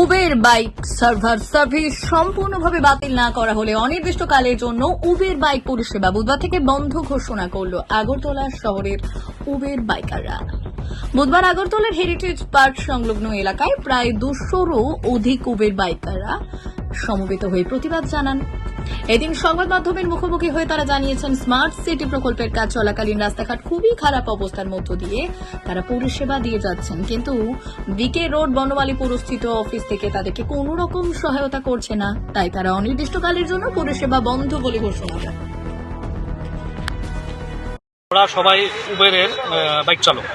Uber bike server service সম্পূর্ণভাবে বাতিল না করা হলে অনির্দিষ্টকালের জন্য উবের বাইক পরিষেবা বুধবার থেকে বন্ধ ঘোষণা করল আগরতলা শহরের উবের বাইকাররা। বুধবার আগরতলার হেরিটেজ পার্ক সংলগ্ন এলাকায় প্রায় দুশোরও অধিক উবের বাইকাররা সমবেত হয়ে প্রতিবাদ জানান। এদিন সংবাদ মাধ্যমের মুখোমুখি হয়ে তারা জানিয়েছেন, স্মার্ট সিটি প্রকল্পের কাজ চলাকালীন রাস্তাঘাট খুবই খারাপ অবস্থার মধ্য দিয়ে তারা পরিষেবা দিয়ে যাচ্ছেন। কিন্তু বিকে রোড বনমালী পুরস্থিত অফিস থেকে তাদেরকে কোনো রকম সহায়তা করছে না। তাই তারা অনির্দিষ্টকালের জন্য পরিষেবা বন্ধ বলে ঘোষণা করে আমরা সবাই উবেরের বাইক চালক।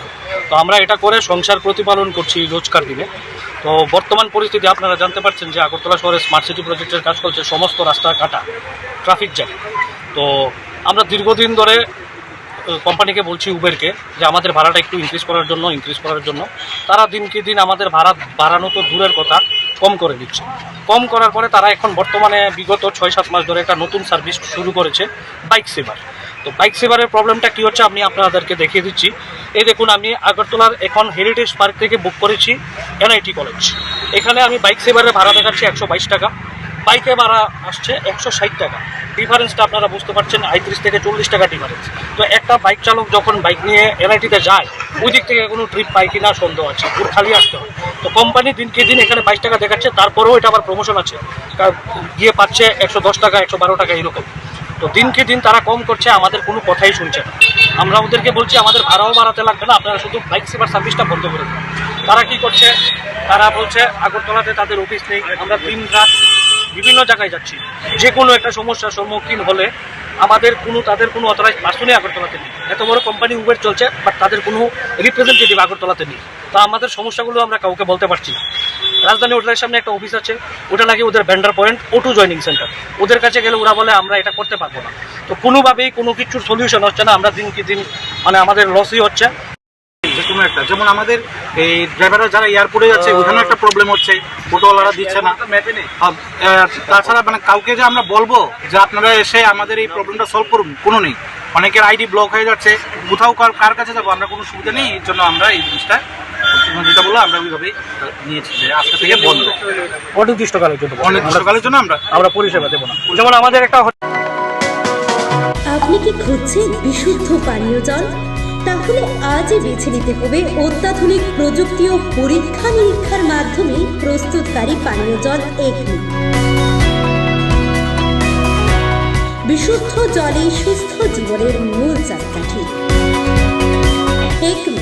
তো আমরা এটা করে সংসার প্রতিপালন করছি রোজকার দিনে। তো বর্তমান পরিস্থিতি আপনারা জানতে পারছেন যে আগরতলা শহরে স্মার্ট সিটি প্রজেক্টের কাজ চলছে, সমস্ত রাস্তা কাটা ট্রাফিক জ্যাম তো আমরা দীর্ঘদিন ধরে কোম্পানিকে বলছি উবেরকে যে আমাদের ভাড়াটা একটু ইনক্রিজ করার জন্য ইনক্রিজ করার জন্য। তারা দিনকে দিন আমাদের ভাড়া বাড়ানো তো দূরের কথা, কম করে দিচ্ছে। কম করার পরে তারা এখন বর্তমানে বিগত ছয় সাত মাস ধরে একটা নতুন সার্ভিস শুরু করেছে বাইক সেভার তো বাইক সেভারের প্রবলেমটা কী হচ্ছে, আমি আপনাদেরকে দেখিয়ে দিচ্ছি। এই দেখুন, আমি আগরতলার এখন হেরিটেজ পার্ক থেকে বুক করেছি এনআইটি কলেজ এখানে আমি বাইক সেভারের ভাড়া দেখাচ্ছি একশো বাইশ টাকা। বাইকে ভাড়া আসছে একশো ষাট টাকা। ডিফারেন্সটা আপনারা বুঝতে পারছেন আইত্রিশ থেকে চল্লিশ টাকা ডিফারেন্স তো একটা বাইক চালক যখন বাইক নিয়ে এনআইটিতে যায়, ওই দিক থেকে কোনো ট্রিপ পায় কিনা সন্দেহ আছে ওর খালি আসতে হয়। তো কোম্পানি দিনকে দিন এখানে বাইশ টাকা দেখাচ্ছে, তারপরেও এটা আবার প্রমোশন আছে। গিয়ে পাচ্ছে একশো দশ টাকা, একশো বারো টাকা, এরকম। তো দিনকে দিন তারা কম করছে, আমাদের কোনো কথাই শুনছে না। আমরা ওদেরকে বলছি, আমাদের ভাড়াও বাড়াতে লাগবে না, আপনারা শুধু বাইক সেবার সার্ভিসটা বন্ধ করে তারা কি করছে? তারা বলছে, আগরতলাতে তাদের অফিস নেই, আমরা দিন রাত বিভিন্ন জায়গায় যাচ্ছি। যে কোনো একটা সমস্যার সম্মুখীন হলে আমাদের কোনো, তাদের কোনো অথরাইজ পার্সনই আগরতলাতে নেই এত বড় কোম্পানি উবের চলছে বাট তাদের কোনো রিপ্রেজেন্টেটিভ আগরতলাতে নেই। তা আমাদের সমস্যাগুলো আমরা কাউকে বলতে পারছি না। রাজধানী হোটেলের সামনে একটা অফিস আছে ওটা নাকি ওদের ভেন্ডার পয়েন্ট ওটু জয়নিং সেন্টার ওদের কাছে গেলে ওরা বলে আমরা এটা করতে পারব না। তো কোনোভাবেই কোনো কিছুর সলিউশন হচ্ছে না আমরা দিনকে দিন মানে আমাদের লসই হচ্ছে। যে কোনো একটা যেমন আমাদের এই ড্রাইভাররা যারা এয়ারপোর্টে যাচ্ছে ওখানেও একটা প্রবলেম হচ্ছে টোটোওয়ালারা দিচ্ছে না। তাছাড়া মানে কাউকে যে আমরা বলব যে আপনারা এসে আমাদের এই প্রবলেমটা সলভ করুন কোনো নেই। অনেকের আইডি ব্লক হয়ে যাচ্ছে কোথাও কার কাছে যাব আমরা কোনো সুবিধা নেই এর জন্য আমরা এই জিনিসটা যেটা বলল আমরা ওইভাবেই নিয়েছি যে আজকে থেকে বন্ধ। অনির্দিষ্টকালের জন্য অনেক দীর্ঘকালের জন্য আমরা আমরা পরিষেবা দেবো না। যেমন আমাদের একটা আপনি কি খুঁজছেন বিশুদ্ধ পানীয় জল? তাহলে আজই বেছে নিতে হবে অত্যাধুনিক প্রযুক্তি ও পরীক্ষা নিরীক্ষার মাধ্যমে প্রস্তুতকারী পানীয় জল এগনি। বিশুদ্ধ জলে সুস্থ জীবনের মূল চাকাঠি। একমি